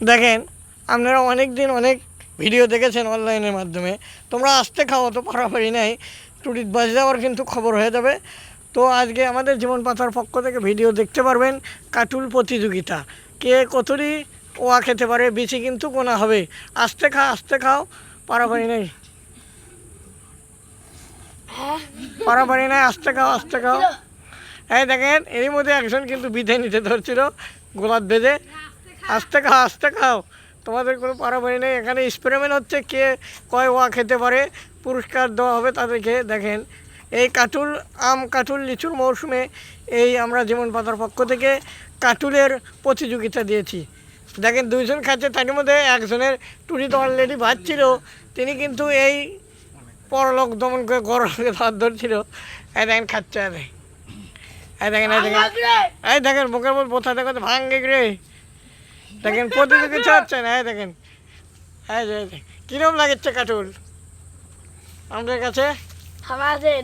দেখেন, আপনারা অনেক দিন অনেক ভিডিও দেখেছেন অনলাইনের মাধ্যমে। তোমরা আসতে খাও তো পারাপারি নাই। টুরিস্ট বাস যাওয়ার কিন্তু খবর হয়ে যাবে। তো আজকে আমাদের জীবন পাতার পক্ষ থেকে ভিডিও দেখতে পারবেন কাটুল প্রতিযোগিতা। কে কতরি ওয়া খেতে পারে, বেশি কিন্তু গোনা হবে। আস্তে খা, আস্তে খাও, পারাপারি নেই। পারাপারি নাই, আস্তে খাও আস্তে খাও। এই দেখেন, এরই মধ্যে একজন কিন্তু বিধে নিতে ধরছিল, গোলাপ বেঁধে। আস্তে খাও আস্তে খাও। তোমাদের কোনো পারাপারি নেই। এখানে এক্সপেরিমেন্ট হচ্ছে কে কয় ওয়া খেতে পারে। পুরস্কার দেওয়া হবে তাদেরকে। দেখেন এই কাটুল আম কাটুল লিচুর মৌসুমে এই আমরা যেমন পাতার পক্ষ থেকে কাটুলের প্রতিযোগিতা দিয়েছি। দেখেন দুইজন খাচ্ছে তার মধ্যে একজনের টুরি তো অলরেডি বাজছিল তিনি কিন্তু এই পরলোক দমন করে গরমকে হাত ধরছিল। এই দেখেন খাচ্ছে আরে এই দেখেন এই দেখেন। এই দেখেন বুকের মধ্যে বোথা দেখো ভাঙ্গে রে দেখেন প্রতিযোগিতা হচ্ছে না এই দেখেন। এই যে কিরম লাগছে কাটুল? আমাদের কাছে? আমাদের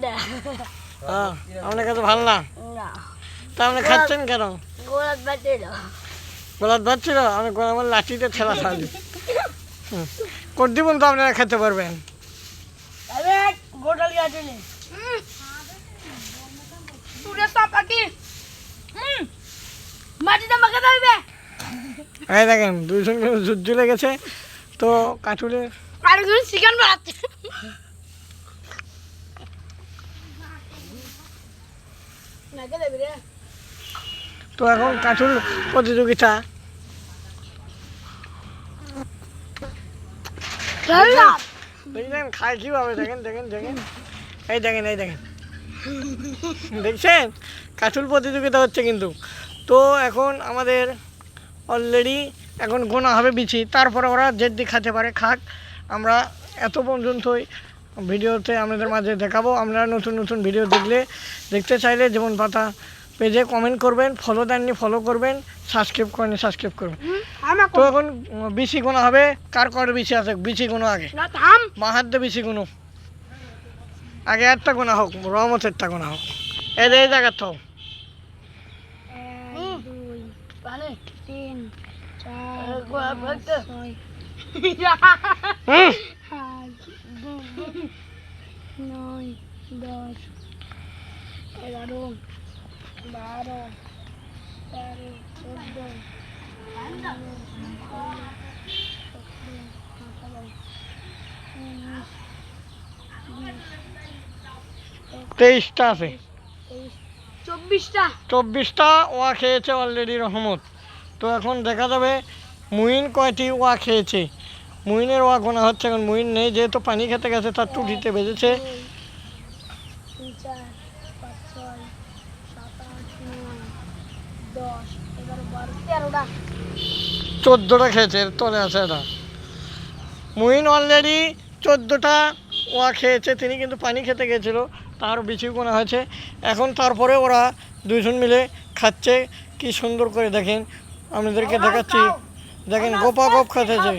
হ্যাঁ আমাদের কাছে ভালো না? তা আপনি খাচ্ছেন কেন? গোলাপ গোলাপ আমি আমার লাঠিতে ঠেলা সাজি কোট দিবন তো আপনারা খেতে পারবেন? গোটাল এই দেখেন দুইজন কিন্তু যুদ্ধ লেগেছে। তো কাঠুলের আর চিকেন বানাচ্ছে নাকে দেবে রে তো এখন কাঠুল প্রতিযোগিতা। চলা দেখছেন খায় কীভাবে? দেখেন দেখেন দেখেন। এই দেখেন এই দেখেন। দেখছেন? কাঠুল প্রতিযোগিতা হচ্ছে কিন্তু। তো এখন আমাদের অলরেডি এখন গোনা হবে বিচি। তারপরে ওরা যেদি খেতে পারে খাক। আমরা এত পর্যন্তই ভিডিওতে আমাদের মাঝে দেখাবো। আমরা নতুন নতুন ভিডিও দেখলে দেখতে চাইলে যেমন পাতা পেজে কমেন্ট করবেন ফলো দেননি ফলো করবেন সাবস্ক্রাইব করেনি সাবস্ক্রাইব করবেন। তো এখন। বিচি গোনা হবে কার কর বিচি আছে? বিচি গোনা আগে। না থাম। মা হাত দিয়ে বেশি কোনো আগে একটা গোনা হোক রহমতেরটা গোনা হোক। এই যে এই জায়গা তো এক দুই পালে তিন চার পাঁচ ছয়। আট নয় দশ এগারো বারো তেরো চোদ্দ তেইশটা আছে। চব্বিশটা। চব্বিশটা ওয়া খেয়েছে অলরেডি রহমত। তো এখন দেখা যাবে মুইন কয়টি ওয়া খেয়েছে। মুইনের ওয়া গোনা হচ্ছে এখন মুইন নেই, যেহেতু পানি খেতে গেছে, তার টুটিতে বেজেছে। চোদ্দোটা খেয়েছে, এর তলে আছে এটা। মুইন অলরেডি চোদ্দোটা ওয়া খেয়েছে, তিনি কিন্তু পানি খেতে গেছিল। তার বেশি গোনা হয়েছে। এখন তারপরে ওরা দুজন মিলে খাচ্ছে। কি সুন্দর করে দেখেন। আমাদেরকে দেখাচ্ছি। দেখেন গোপা গোপ খাচ্ছে।